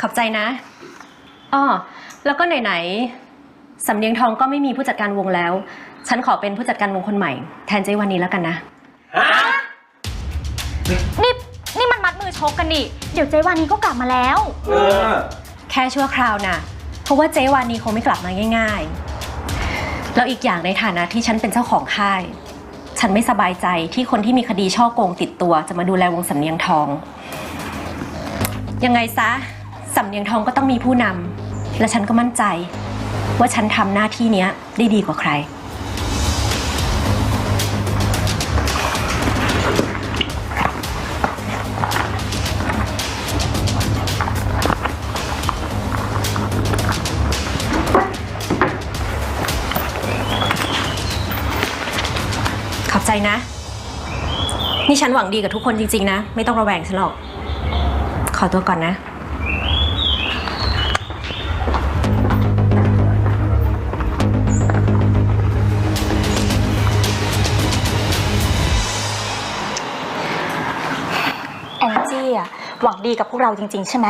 ขอบใจนะอ้อแล้วก็ไหนๆสำเนียงทองก็ไม่มีผู้จัดการวงแล้ว ฉันขอเป็นผู้จัดการวงคนใหม่ แทนเจวันนี้แล้วกันนะ นี่นี่มันมัดมือชกกันนี่ เดี๋ยวเจวานี้ก็กลับมาแล้ว เออ แค่ชั่วคราวน่ะ เพราะว่าเจวานีคงไม่กลับมาง่าย ๆ แล้วอีกอย่างในฐานะที่ฉันเป็นเจ้าของค่าย ฉันไม่สบายใจที่คนที่มีคดีช่อโกงติดตัวจะมาดูแลวงสำเนียงทอง ยังไงซะสำเนียงทองก็ต้องมีผู้นำและฉันก็มั่นใจ ว่าฉันทำหน้าที่เนี้ยได้ดีกว่าใคร นะ นี่ฉันหวังดีกับทุกคนจริง ๆ นะ ไม่ต้องระแวงฉันหรอก ขอตัวก่อนนะ แองจี้อะหวังดีกับพวกเราจริง ๆ ใช่ไหม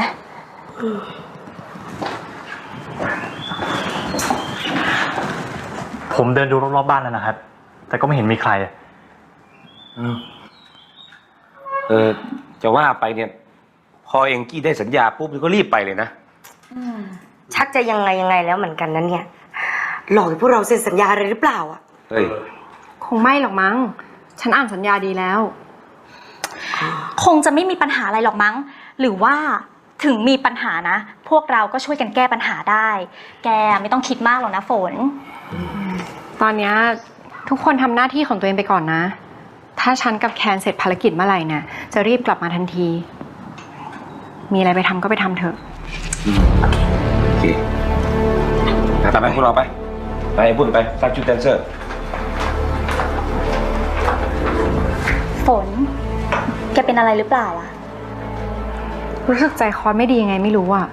ผมเดินดูรอบๆบ้านแล้วนะครับ แต่ก็ไม่เห็นมีใคร เออจะว่าไปเนี่ย พอเองกี้ได้สัญญาปุ๊บก็รีบไปเลยนะ ชักจะยังไงยังไงแล้วเหมือนกันนั้นเนี่ย หลอกให้พวกเราเซ็นสัญญาอะไรหรือเปล่าอะ เฮ้ย คงไม่หรอกมั้ง ฉันอ่านสัญญาดีแล้ว คงจะไม่มีปัญหาอะไรหรอกมั้ง หรือว่าถึงมีปัญหานะ พวกเราก็ช่วยกันแก้ปัญหาได้ แกไม่ต้องคิดมากหรอกนะฝน ตอนเนี้ยทุกคนทำหน้าที่ของตัวเองไปก่อนนะ ถ้าฉันกับแคนเสร็จภารกิจเมื่อไหร่เนี่ยจะรีบกลับมาทันที มีอะไรไปทำก็ไปทำเถอะ โอเคไปไปพวกเราไปไปไอ้บุญไปซักชุดแดนเซอร์ ฝน แกเป็นอะไรหรือเปล่าอะรู้สึกใจคอไม่ดียังไงไม่รู้อะ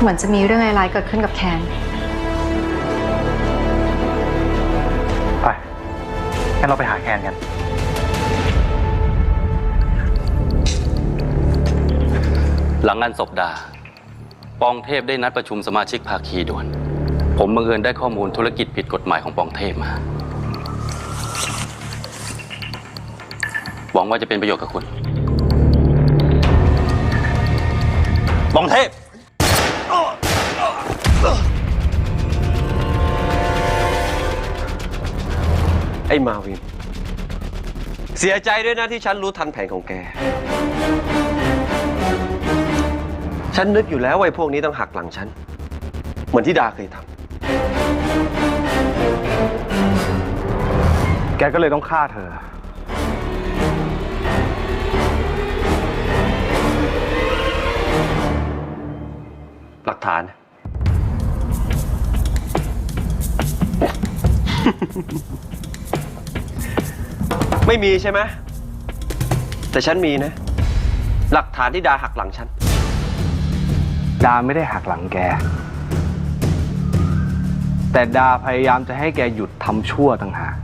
เหมือนจะมีเรื่องอะไรายๆเกิดขึ้นกับแคน นเราไปหาแคนกัน หลังงานศพดา ปองเทพได้นัดประชุมสมาชิกภาคีด่วน ผมบังเอิญได้ข้อมูลธุรกิจผิดกฎหมายของปองเทพมา หวังว่าจะเป็นประโยชน์กับคุณบองเทพ ไอ้มาวิน เสียใจด้วยนะที่ฉันรู้ทันแผนของแก ฉันนึกอยู่แล้วว่าไอ้พวกนี้ต้องหักหลังฉัน เหมือนที่ดาเคยทแกก็เลยต้องฆ่าเธอำหลักฐาน ไม่มีใช่ไหม แต่ฉันมีนะ หลักฐานที่ดาหักหลังฉัน ดาไม่ได้หักหลังแก แต่ดาพยายามจะให้แกหยุดทำชั่วต่างหาก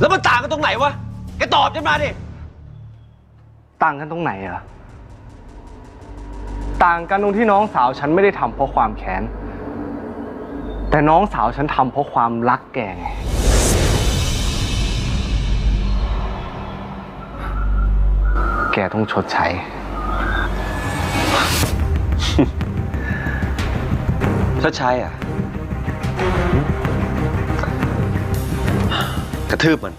แล้วมันต่างกันตรงไหนวะ แกตอบฉันมาดิ ต่างกันตรงไหนอะต่างกันตรงที่น้องสาวฉันไม่ได้ทำเพราะความแค้น แต่น้องสาวฉันทำเพราะความรักแกไง แกต้องชดใช้ ชดใช้อะ กระทืบมัน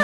ะ